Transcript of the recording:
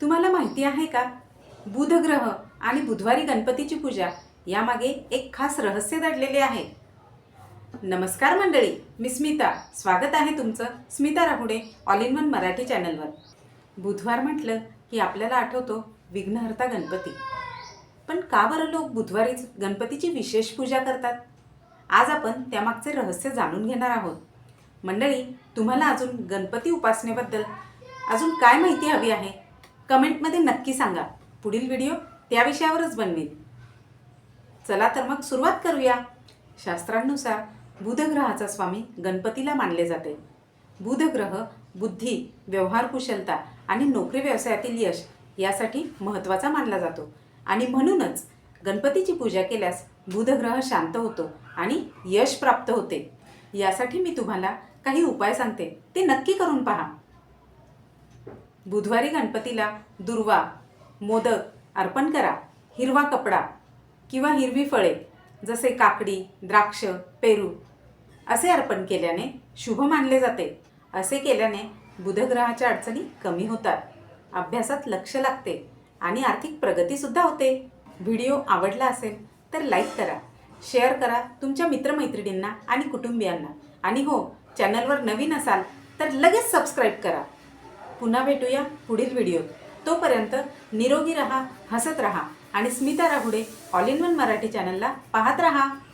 तुम्हाला माहिती आहे का? बुधग्रह आणि बुधवारी गणपतीची पूजा यामागे एक खास रहस्य दडलेले आहे. नमस्कार मंडळी मी स्मिता. स्वागत आहे तुमचं Smita Rahude all in one Marathi चॅनलवर. बुधवार म्हटलं की आपल्याला आठवतो विघ्नहर्ता गणपती. पण का बरं लोक बुधवारीच गणपतीची विशेष पूजा करतात? आज आपण त्यामागचे रहस्य जाणून घेणार आहोत. मंडळी तुम्हाला अजून गणपती उपासनेबद्दल अजून काय माहिती हवी आहे? कमेंटमध्ये नक्की सांगा. पुढील व्हिडिओ त्या विषयावरच बनवेल. चला तर मग सुरुवात करूया. शास्त्रांनुसार बुधग्रहाचा स्वामी गणपतीला मानले जाते. बुधग्रह बुद्धी व्यवहार कुशलता आणि नोकरी व्यवसायातील यश यासाठी महत्त्वाचा मानला जातो. आणि म्हणूनच गणपतीची पूजा केल्यास बुधग्रह शांत होतो आणि यश प्राप्त होते. यासाठी मी तुम्हाला काही उपाय सांगते. ते नक्की करून पहा. बुधवारी गणपतीला दुर्वा मोदक अर्पण करा. हिरवा कपडा किंवा हिरवी फळे जसे काकडी द्राक्ष पेरू असे अर्पण केल्याने शुभ मानले जाते. असे केल्याने बुधग्रहाच्या अडचणी कमी होतात. अभ्यासात लक्ष लागते आणि आर्थिक प्रगतीसुद्धा होते. व्हिडिओ आवडला असेल तर लाईक करा शेअर करा तुमच्या मित्रमैत्रिणींना आणि कुटुंबियांना. आणि हो चॅनलवर नवीन असाल तर लगेच सबस्क्राईब करा. पुन्हा भेटूया पुढील व्हिडिओ तोपर्यंत निरोगी रहा हसत रहा आणि Smita Rahude all in one Marathi चॅनलला पाहत रहा.